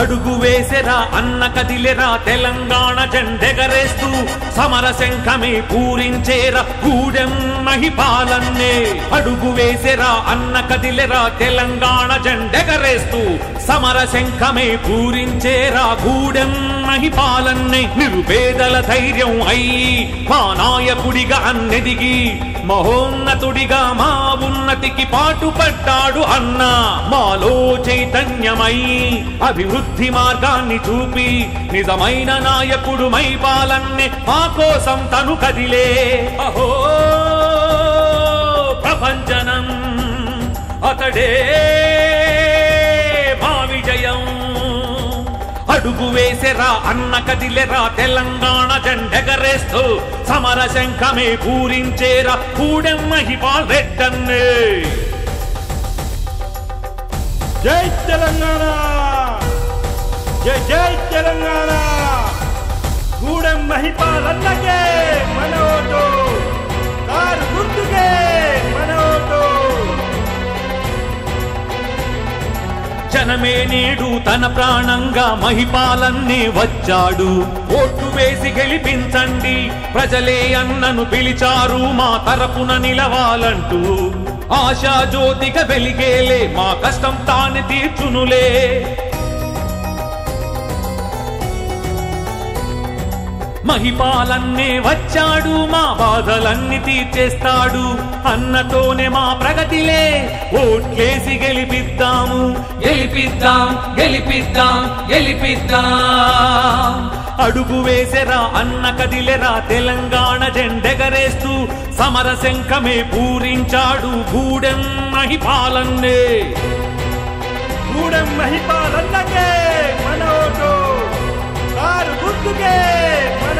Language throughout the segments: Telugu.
అడుగు వేసెరా అన్న కదిలెరా తెలంగాణ జెండెగరేస్తూ సమర శంఖమే పూరించేరా గూడెం మహిపాలన్నే అడుగు వేసెరా అన్న కదిలెరా తెలంగాణ జెండెగరేస్తూ సమర శంఖమే పూరించేరా గూడెం మహిపాలన్నే నిరుపేదల ధైర్యం అయి మా నాయకుడిగా అన్నెదిగి మహోన్నతుడిగా మా ఉన్నతికి పాటుపడ్డాడు అన్న. మాలో చైతన్యమై అభివృద్ధి మార్గాన్ని చూపి నిజమైన నాయకుడు మైపాలన్నే మా కోసం తను కదిలే. అహో ప్రపంచనం అతడే మా విజయం అడుగు వేసెరా అన్న కదిలెరా తెలంగాణ జెండెగరేస్తూ సమర శంఖమే పూరించేరా కూడెం మహిపాల్ రెడ్డన్నే. జై తెలంగాణ! జై జై తెలంగాణ! గూడెం మహిపాలన్నకే మన ఓటు కారు గుర్తుకే మన ఓటు జనమే నేడు తన ప్రాణంగా మహిపాలన్నే వచ్చాడు. ఓటు వేసి గెలిపించండి. ప్రజలే అన్నను పిలిచారు మా తరపున నిలవాలంటూ. ఆశా జ్యోతిక వెలిగేలే మా కష్టం తాను తీర్చునులే. మహిపాలన్నే వచ్చాడు మా బాధలన్నీ తీర్చేస్తాడు. అన్నతోనే మా ప్రగతిలే ఓట్లేసి గెలిపిద్దాము. గెలిపిద్దాం గెలిపిద్దాం గెలిపిద్దాం. అడుగు వేసెరా అన్న కదిలెరా తెలంగాణ జెండెగరేస్తూ సమర శంఖమే పూరించాడు గూడెం మహిపాలన్నే. గూడెం మహిపాలన్నకే మన ఓటు కారు గుర్తుకే మన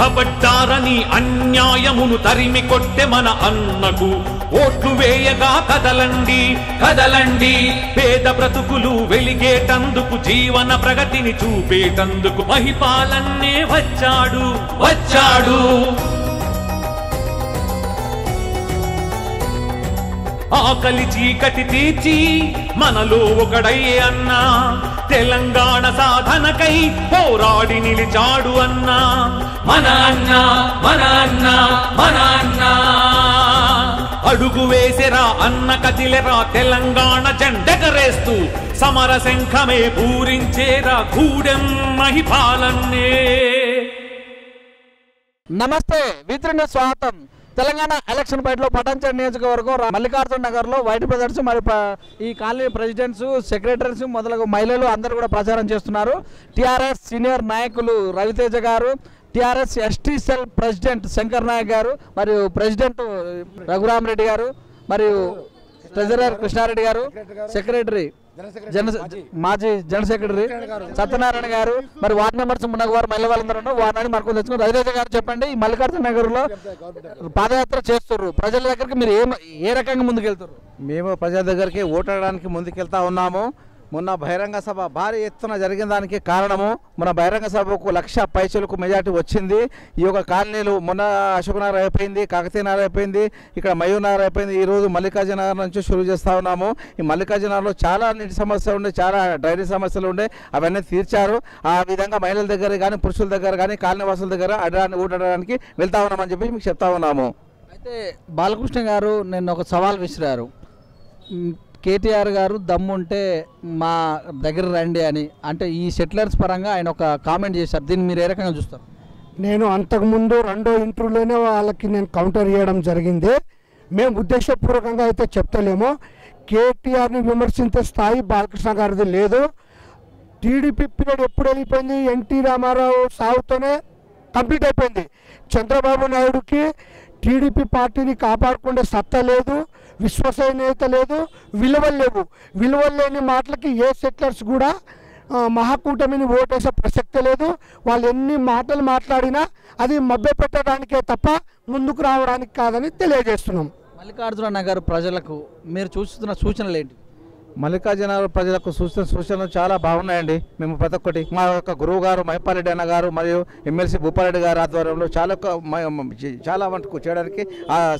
కబడ్డారని అన్యాయమును తరిమి కొట్టె మన అన్నకు ఓట్లు వేయగా కదలండి కదలండి. పేద బ్రతుకులు వెలిగేటందుకు జీవన ప్రగతిని చూపేటందుకు మహిపాలన్నే వచ్చాడు వచ్చాడు. ఆకలి చీకటి తీర్చి మనలో ఒకడయ్యే అన్నా తెలంగాణ సాధనకై పోరాడి నిలిచాడు అన్నా. మన అన్న మన అన్న మన అన్న. అడుగు వేసెరా అన్న కదిలెరా తెలంగాణ జెండెగరేస్తూ. సమర శంఖమే పూరించేరా గూడెం మహిపాలన్నే. నమస్తే విద్రుని స్వాతం తెలంగాణ ఎలక్షన్ బయటలో పటాన్చేరు నియోజకవర్గం మల్లికార్జున నగర్లో వైట్ బ్రదర్స్ మరి ఈ కాలనీ ప్రెసిడెంట్స్ సెక్రటరీస్ మొదలగు మహిళలు అందరూ కూడా ప్రచారం చేస్తున్నారు. టీఆర్ఎస్ సీనియర్ నాయకులు రవితేజ గారు TRS ST cell president Shankar Naik గారు మరియు ప్రెసిడెంట్ రఘురామరెడ్డి గారు మరియు ట్రెజరర్ కృష్ణారెడ్డి గారు. సెక్రటరీ జన మాజీ జన సెక్రటరీ సత్యనారాయణ గారు. మరి వార్డు మెంబర్స్ మున్నగ వారు మహిళ వాళ్ళందరూ ఉన్నారు. వారిని మనకు తెచ్చుకుని రవితేజ గారు చెప్పండి ఈ మల్లికార్జున నగర్లో పాదయాత్ర చేస్తున్నారు ప్రజల దగ్గరికి మీరు ఏ ఏ రకంగా ముందుకెళ్తారు మేము ప్రజల దగ్గరికి ఓటడానికి ముందుకెళ్తా ఉన్నాము. మొన్న బహిరంగ సభ భారీ ఎత్తున జరిగిన దానికి కారణము మన బహిరంగ సభకు లక్ష పైసలకు మెజార్టీ వచ్చింది. ఈ యొక్క కాలనీలు మొన్న అశోక్నగర్ అయిపోయింది కాకతీయ నగర్ అయిపోయింది ఇక్కడ మయూర్ నగర్ అయిపోయింది. ఈరోజు మల్లికార్జునగర్ నుంచి షురూ చేస్తా ఉన్నాము. ఈ మల్లికార్జునగర్లో చాలా నీటి సమస్యలు ఉండే చాలా డ్రైనేజ్ సమస్యలు ఉండే అవన్నీ తీర్చారు. ఆ విధంగా మహిళల దగ్గర కానీ పురుషుల దగ్గర కానీ కాలనీ వాసుల దగ్గర అడడానికి ఊడడానికి వెళ్తా ఉన్నామని చెప్పి మీకు చెప్తా ఉన్నాము. అయితే బాలకృష్ణ గారు నిన్న ఒక సవాల్ విసిరారు. కేటీఆర్ గారు దమ్ముంటే మా దగ్గర రండి అని అంటే ఈ సెటిలర్స్ పరంగా ఆయన ఒక కామెంట్ చేశారు. దీన్ని మీరు ఏ రకంగా చూస్తారు? నేను అంతకుముందు రెండో ఇంటర్వ్యూలోనే వాళ్ళకి నేను కౌంటర్ చేయడం జరిగింది. మేము ఉద్దేశపూర్వకంగా అయితే చెప్తలేము. కేటీఆర్ని విమర్శించే స్థాయి బాలకృష్ణ గారిది లేదు. టీడీపీ పీరియడ్ ఎప్పుడు వెళ్ళిపోయింది? ఎన్టీ రామారావు సాగుతోనే కంప్లీట్ అయిపోయింది. చంద్రబాబు నాయుడుకి టీడీపీ పార్టీని కాపాడుకునే సత్తా లేదు విశ్వసనీయత లేదు విలువలు లేవు. విలువలు లేని మాటలకి ఏ సెటిలర్స్ కూడా మహాకూటమిని ఓటేసే ప్రసక్తే లేదు. వాళ్ళు ఎన్ని మాటలు మాట్లాడినా అది మభ్యపెట్టడానికే తప్ప ముందుకు రావడానికి కాదని తెలియజేస్తున్నాం. మల్లికార్జున నగర్ ప్రజలకు మీరు చూస్తున్న సూచనలు ఏంటి? మల్లికార్జున ప్రజలకు సూచన సూచనలు చాలా బాగున్నాయండి. మేము ప్రతి ఒక్కటి మా యొక్క గురువు గారు మహిపాలరెడ్డి అన్న గారు మరియు ఎమ్మెల్సీ భూపారెడ్డి గారి ఆధ్వర్యంలో చాలా చాలా మటుకు చేయడానికి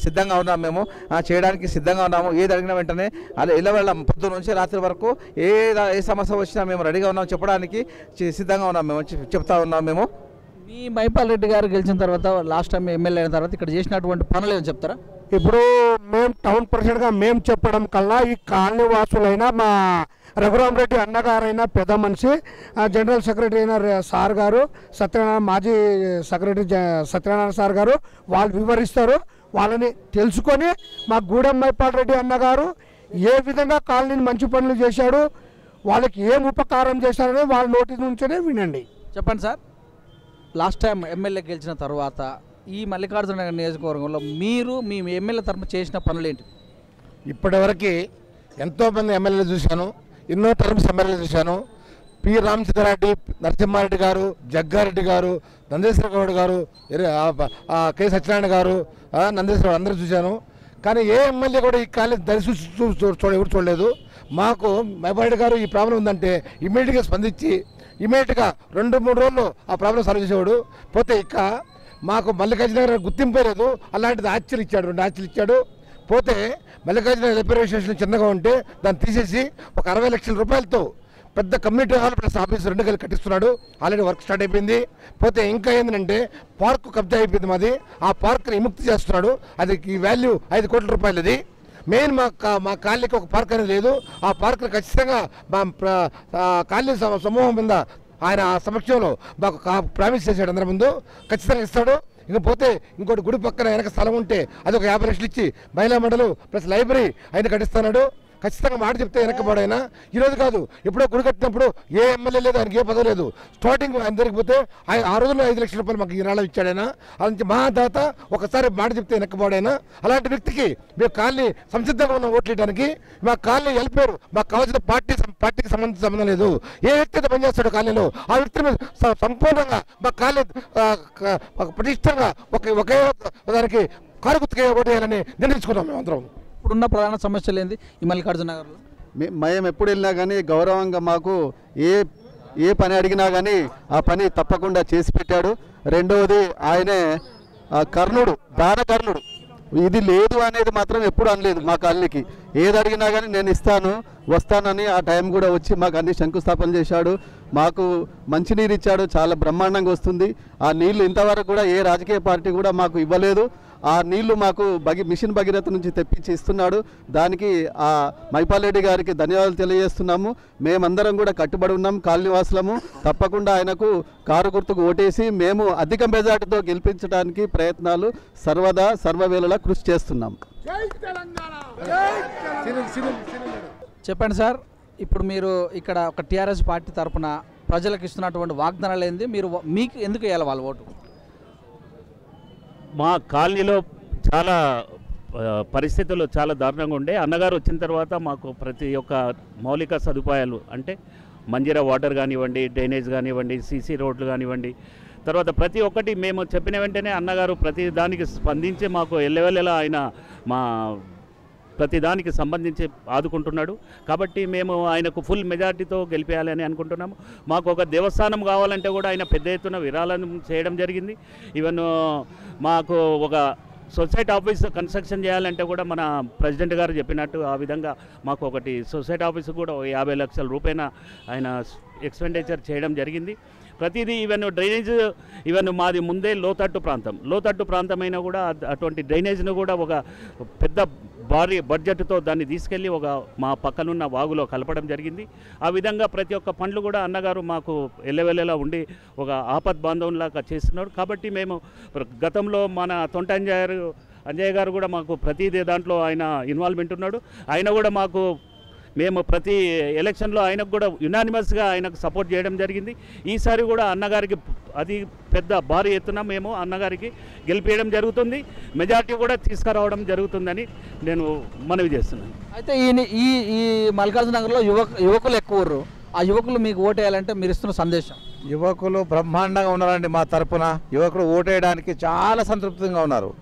సిద్ధంగా ఉన్నాం మేము. చేయడానికి సిద్ధంగా ఉన్నాము. ఏది అడిగిన వెంటనే అలా ఇళ్ళవేళ పొద్దు నుంచి రాత్రి వరకు ఏ ఏ సమస్య వచ్చినా మేము రెడీగా ఉన్నాం చెప్పడానికి సిద్ధంగా ఉన్నాం మేము. చెప్తా ఉన్నాం మేము. మీ మైపాల్ రెడ్డి గారు గెలిచిన తర్వాత లాస్ట్ టైం ఎమ్మెల్యే అయిన తర్వాత ఇక్కడ చేసినటువంటి పనులు ఏమో చెప్తారా? ఇప్పుడు మేము టౌన్ ప్రెసిడెంట్గా మేము చెప్పడం కల్లా ఈ కాలనీ వాసులైన మా రఘురామ్ రెడ్డి అన్నగారైన పెద్ద మనిషి జనరల్ సెక్రటరీ అయిన సార్ గారు సత్యనారాయణ మాజీ సెక్రటరీ జ- సత్యనారాయణ సార్ గారు వాళ్ళు వివరిస్తారు. వాళ్ళని తెలుసుకొని మా గూడెం మైపాల్ రెడ్డి అన్నగారు ఏ విధంగా కాలనీని మంచి పనులు చేశాడు వాళ్ళకి ఏం ఉపకారం చేశారని వాళ్ళ నోటి నుంచే వినండి. చెప్పండి సార్. లాస్ట్ టైం ఎమ్మెల్యే గెలిచిన తర్వాత ఈ మల్లికార్జున నగర్ నియోజకవర్గంలో మీరు మీ ఎమ్మెల్యే తరఫున చేసిన పనులు ఏంటి? ఇప్పటివరకు ఎంతోమంది ఎమ్మెల్యేలు చూశాను. ఎన్నో టర్మ్స్ ఎమ్మెల్యేలు చూశాను. పి. రామచంద్రారెడ్డి నరసింహారెడ్డి గారు జగ్గారెడ్డి గారు నందేశ్వర గౌడ్ గారు కె. సత్యనారాయణ గారు ఆ, నందేశ్వర అందరూ చూశాను. కానీ ఏ ఎమ్మెల్యే కూడా ఈ కాలేజ్ దర్శి చూ- చూడ ఎవరు చూడలేదు. మాకు మైబారెడ్డి గారు ఈ ప్రాబ్లం ఉందంటే ఇమ్మీడియట్గా స్పందించి ఇమీడియట్గా రెండు మూడు రోజులు ఆ ప్రాబ్లం సాల్వ్ చేసేవాడు. పోతే ఇక మాకు మల్లికార్జున గారు గుర్తింపే లేదు. అలాంటిది ఆశ్చర్య ఇచ్చాడు రెండు ఆశ్చర్య ఇచ్చాడు. పోతే మల్లికార్జున రిపేర్ స్టేషన్ చిన్నగా ఉంటే దాన్ని తీసేసి ఒక అరవై లక్షల రూపాయలతో పెద్ద కమ్యూనిటీ హాల్ ప్లస్ ఆఫీస్ రెండు కలిసి కట్టిస్తున్నాడు. ఆల్రెడీ వర్క్ స్టార్ట్ అయిపోయింది. పోతే ఇంకా ఏంటంటే పార్క్ కబ్జా అయిపోయింది మాది. ఆ పార్క్ని విముక్తి చేస్తున్నాడు. అది ఈ వాల్యూ ఐదు కోట్ల రూపాయలు మెయిన్ మా కా- మా కాలనీకి ఒక పార్క్ అనేది లేదు. ఆ పార్క్ ఖచ్చితంగా మా ప్ర- కాలనీ సమూహం మీద ఆయన ఆ సమక్షంలో మాకు కా- ప్రామిస్ చేశాడు అందరి ముందు. ఖచ్చితంగా ఇస్తాడు. ఇకపోతే ఇంకోటి గుడి పక్కన వెనక స్థలం ఉంటే అది ఒక యాభై లక్షలు ఇచ్చి మహిళా మండలు ప్లస్ లైబ్రరీ ఆయన కట్టిస్తున్నాడు. ఖచ్చితంగా మాట చెప్తే వెనకబడైనా? ఈరోజు కాదు. ఎప్పుడో గుడి కట్టినప్పుడు ఏ ఎమ్మెల్యే లేదు ఆయనకి ఏ పదవి లేదు. స్టార్టింగ్ ఆయన జరిగిపోతే ఆయన ఆ రోజుల్లో ఐదు లక్షల రూపాయలు మాకు ఈ నాళ ఇచ్చాడైనా? అలాంటి మహాదాత ఒకసారి మాట చెప్తే వెనకబడైనా? అలాంటి వ్యక్తికి మేము కాలనీ సంసిద్ధంగా ఉన్న ఓట్లు మా కాలనీ వెళ్ళిపోయారు మాకు కావాల్సిన పార్టీ పార్టీకి సంబంధించిన సంబంధం లేదు. ఏ వ్యక్తి అయితే పనిచేస్తాడో కాలనీలో ఆ వ్యక్తి సంపూర్ణంగా మా కాలనీ ఒక పటిష్టంగా ఒక ఒకే దానికి కారు గుర్తుకే ఓటేయాలని నిర్ణయించుకున్నాం మేము అందరం ఇప్పుడున్న ప్రధాన సమస్యలు ఏంది ఈ మల్లికార్జున నగర్లో మేము ఎప్పుడు వెళ్ళినా కానీ గౌరవంగా మాకు ఏ ఏ పని అడిగినా కానీ ఆ పని తప్పకుండా చేసి పెట్టాడు. రెండవది ఆయనే కర్ణుడు దానకర్ణుడు. ఇది లేదు అనేది మాత్రం ఎప్పుడు అనలేదు మా కాలనీకి. ఏది అడిగినా కానీ నేను ఇస్తాను వస్తానని ఆ టైం కూడా వచ్చి మాకు అన్ని శంకుస్థాపన చేశాడు. మాకు మంచినీరు ఇచ్చాడు చాలా బ్రహ్మాండంగా వస్తుంది. ఆ నీళ్ళు ఇంతవరకు కూడా ఏ రాజకీయ పార్టీ కూడా మాకు ఇవ్వలేదు. ఆ నీళ్ళు మాకు బగి మిషన్ భగీరథ నుంచి తెప్పించి ఇస్తున్నాడు. దానికి ఆ మైపాల్ రెడ్డి గారికి ధన్యవాదాలు తెలియజేస్తున్నాము. మేమందరం కూడా కట్టుబడి ఉన్నాం కాలనీవాసులము. తప్పకుండా ఆయనకు కారు గుర్తుకు ఓటేసి మేము అధిక మెజార్టీతో గెలిపించడానికి ప్రయత్నాలు సర్వదా సర్వవేళలా కృషి చేస్తున్నాం. చెప్పండి సార్ ఇప్పుడు మీరు ఇక్కడ ఒక టీఆర్ఎస్ పార్టీ తరపున ప్రజలకు ఇస్తున్నటువంటి వాగ్దానాలు ఏంది? మీరు మీకు ఎందుకు వేయాలి వాళ్ళ ఓటు? మా కాలనీలో చాలా పరిస్థితులు చాలా దారుణంగా ఉండే. అన్నగారు వచ్చిన తర్వాత మాకు ప్రతి ఒక్క మౌలిక సదుపాయాలు అంటే మంజీర వాటర్ కానివ్వండి డ్రైనేజ్ కానివ్వండి సీసీ రోడ్లు కానివ్వండి. తర్వాత ప్రతి ఒక్కటి మేము చెప్పిన వెంటనే అన్నగారు ప్రతి దానికి స్పందించి మాకు ఎల్లవెల్లెలా ఆయన మా ప్రతిదానికి సంబంధించి ఆదుకుంటున్నాడు. కాబట్టి మేము ఆయనకు ఫుల్ మెజార్టీతో గెలిపేయాలని అనుకుంటున్నాము. మాకు ఒక దేవస్థానం కావాలంటే కూడా ఆయన పెద్ద ఎత్తున విరాళం చేయడం జరిగింది. ఈవెన్ uh, మాకు ఒక సొసైటీ ఆఫీస్ కన్స్ట్రక్షన్ చేయాలంటే కూడా మన ప్రెసిడెంట్ గారు చెప్పినట్టు ఆ విధంగా మాకు ఒకటి సొసైటీ ఆఫీస్ కూడా యాభై లక్షల రూపాయన ఆయన ఎక్స్పెండిచర్ చేయడం జరిగింది. ప్రతిదీ ఈవెన్ డ్రైనేజ్ ఈవెన్ మాది ముందే లోతట్టు ప్రాంతం. లోతట్టు ప్రాంతమైనా కూడా అటువంటి డ్రైనేజ్ను కూడా ఒక పెద్ద భారీ బడ్జెట్తో దాన్ని తీసుకెళ్ళి ఒక మా పక్కనున్న వాగులో కలపడం జరిగింది. ఆ విధంగా ప్రతి ఒక్క పండ్లు కూడా అన్నగారు మాకు ఎల్లవెల్లెలా ఉండి ఒక ఆపద్ బాంధవంలాగా చేస్తున్నారు. కాబట్టి మేము గతంలో మన తొంట అంజయ్య గారు అంజయ్య గారు కూడా మాకు ప్రతిదీ దాంట్లో ఆయన ఇన్వాల్వ్మెంట్ ఉన్నాడు. ఆయన కూడా మాకు మేము ప్రతి ఎలక్షన్లో ఆయనకు కూడా యునానిమస్గా ఆయనకు సపోర్ట్ చేయడం జరిగింది. ఈసారి కూడా అన్నగారికి అది పెద్ద భారీ ఎత్తున మేము అన్నగారికి గెలిపేయడం జరుగుతుంది. మెజార్టీ కూడా తీసుకురావడం జరుగుతుందని నేను మనవి చేస్తున్నాను. అయితే ఈ ఈ ఈ మల్లికార్జున నగర్లో యువక యువకులు ఎక్కువ. ఆ యువకులు మీకు ఓటు వేయాలంటే మీరు ఇస్తున్న సందేశం? యువకులు బ్రహ్మాండంగా ఉన్నారండి మా తరపున. యువకులు ఓటేయడానికి చాలా సంతృప్తిగా ఉన్నారు.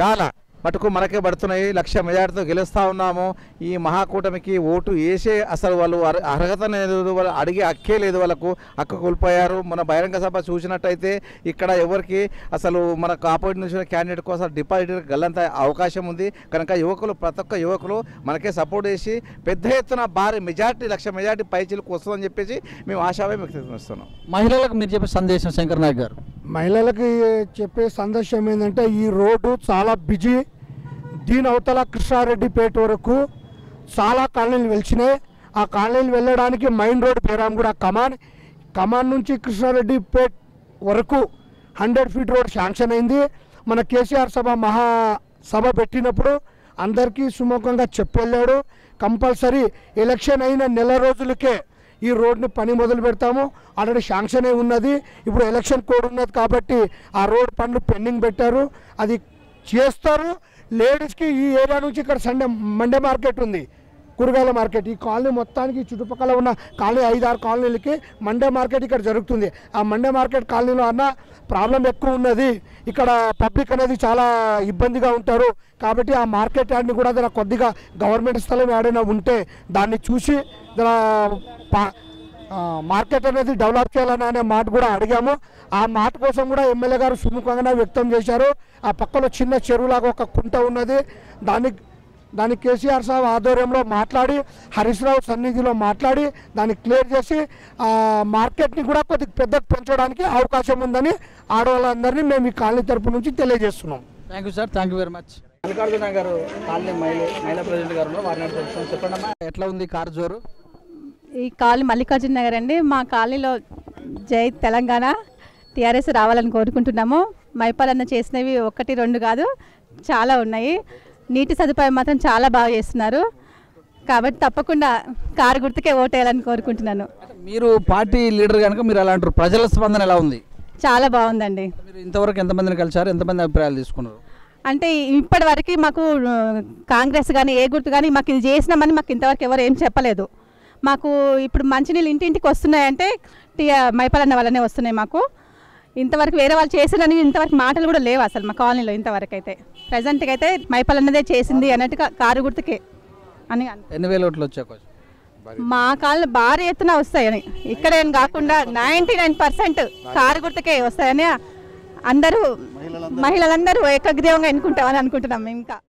చాలా. మటుకు మనకే పడుతున్నాయి. లక్ష మెజార్టీతో గెలుస్తూ ఉన్నాము. ఈ మహాకూటమికి ఓటు వేసే అసలు వాళ్ళు అర్- అర్హత లేదు వాళ్ళు అడిగే హక్కే లేదు వాళ్ళకు. హక్కు కోల్పోయారు. మన బహిరంగ సభ చూసినట్టయితే ఇక్కడ ఎవరికి అసలు మన ఆపోజిట్ నుంచి క్యాండిడేట్ కోసం డిపాజిట్ గల్లంత అవకాశం ఉంది. కనుక యువకులు ప్రతి ఒక్క యువకులు మనకే సపోర్ట్ చేసి పెద్ద ఎత్తున భారీ మెజార్టీ లక్ష మెజార్టీ పైచీలకు వస్తుందని చెప్పేసి మేము ఆశాభావం వ్యక్తం చేస్తున్నాం. మహిళలకు మీరు చెప్పే సందేశం శంకర్ నాయక్ గారు. మహిళలకి చెప్పే సందేశం ఏంటంటే ఈ రోడ్డు చాలా బిజీ. దీని అవతల కృష్ణారెడ్డిపేట వరకు చాలా కాలనీలు వెలిచినాయి. ఆ కాలనీలు వెళ్ళడానికి మెయిన్ రోడ్ పేరాంగూడ కమాన్. కమాన్ నుంచి కృష్ణారెడ్డిపేట వరకు హండ్రెడ్ ఫీట్ రోడ్ శాంక్షన్ అయింది. మన కేసీఆర్ సభ మహా సభ పెట్టినప్పుడు అందరికీ సుముఖంగా చెప్పెళ్ళాడు. కంపల్సరీ ఎలక్షన్ అయిన నెల రోజులకే ఈ రోడ్ని పని మొదలు పెడతాము. ఆల్రెడీ శాంక్షన్ అయి ఉన్నది. ఇప్పుడు ఎలక్షన్ కోడ్ ఉన్నది కాబట్టి ఆ రోడ్ పనులు పెండింగ్ పెట్టారు. అది చేస్తారు. లేడీస్కి ఈ ఏరియా నుంచి ఇక్కడ సండే మండే మార్కెట్ ఉంది. కూరగాయల మార్కెట్. ఈ కాలనీ మొత్తానికి చుట్టుపక్కల ఉన్న కాలనీ ఐదారు కాలనీలకి మండే మార్కెట్ ఇక్కడ జరుగుతుంది. ఆ మండే మార్కెట్ కాలనీలో అన్న ప్రాబ్లం ఎక్కువ ఉన్నది. ఇక్కడ పబ్లిక్ అనేది చాలా ఇబ్బందిగా ఉంటారు. కాబట్టి ఆ మార్కెట్ యార్డ్ని కూడా కొద్దిగా గవర్నమెంట్ స్థలం ఏడైనా ఉంటే దాన్ని చూసి పా- మార్కెట్ అనేది డెవలప్ చేయాలని అనే మాట కూడా అడిగాము. ఆ మాట కోసం కూడా ఎమ్మెల్యే గారు సుముఖంగా వ్యక్తం చేశారు. ఆ పక్కలో చిన్న చెరువులాగా ఒక కుంట ఉన్నది. దాన్ని దాన్ని కేసీఆర్ సాబ్ ఆధ్వర్యంలో మాట్లాడి హరీష్ రావు సన్నిధిలో మాట్లాడి దాన్ని క్లియర్ చేసి ఆ మార్కెట్ని కూడా కొద్దిగా పెద్ద పెంచడానికి అవకాశం ఉందని ఆడవాళ్ళందరినీ మేము ఈ కాలనీ తరపు నుంచి తెలియజేస్తున్నాం. Thank you sir thank you very much Mallikarjuna గారు కాలనీ మహిళ మహిళా ప్రెసిడెంట్ గారు. వారిని. చెప్పండి అమ్మా ఎట్లా ఉంది కార్ జోరు? ఈ కాలనీ మల్లికార్జున నగర్ అండి. మా కాలనీలో జై తెలంగాణ టీఆర్ఎస్ రావాలని కోరుకుంటున్నాము. మైపాలన్న చేసినవి ఒకటి రెండు కాదు చాలా ఉన్నాయి. నీటి సదుపాయం మాత్రం చాలా బాగా చేస్తున్నారు. కాబట్టి తప్పకుండా కారు గుర్తుకే ఓటేయాలని కోరుకుంటున్నాను. మీరు పార్టీ లీడర్ కనుక మీరు అలా అంటారు ప్రజల స్పందన ఎలా ఉంది? చాలా బాగుందండి. మీరు ఇంతవరకు ఎంతమందిని కలిసారు ఎంతమంది అభిప్రాయాలు తీసుకున్నారు? అంటే ఇప్పటి వరకు మాకు కాంగ్రెస్ కానీ ఏ గుర్తు కానీ మాకు ఇది చేసినామని మాకు ఇంతవరకు ఎవరు ఏం చెప్పలేదు. మాకు ఇప్పుడు మంచినీళ్ళు ఇంటింటికి వస్తున్నాయంటే టీ మైపాలన్న వల్లనే వస్తున్నాయి మాకు. ఇంతవరకు వేరే వాళ్ళు చేసినని ఇంతవరకు మాటలు కూడా లేవు అసలు మా కాలనీలో ఇంతవరకు అయితే ప్రజెంట్గా అయితే మైపాలన్నదే చేసింది అన్నట్టుగా కారు గుర్తుకే అని ఎన్ని వేల ఓట్లు వచ్చే అవకాశం మా కాలనీ భారీ ఎత్తున వస్తాయని. ఇక్కడేం కాకుండా నైంటీ నైన్ పర్సెంట్ కారు గుర్తుకే వస్తాయని అందరూ మహిళలందరూ ఏకగ్రీవంగా ఎన్నుకుంటామని అనుకుంటున్నాం ఇంకా.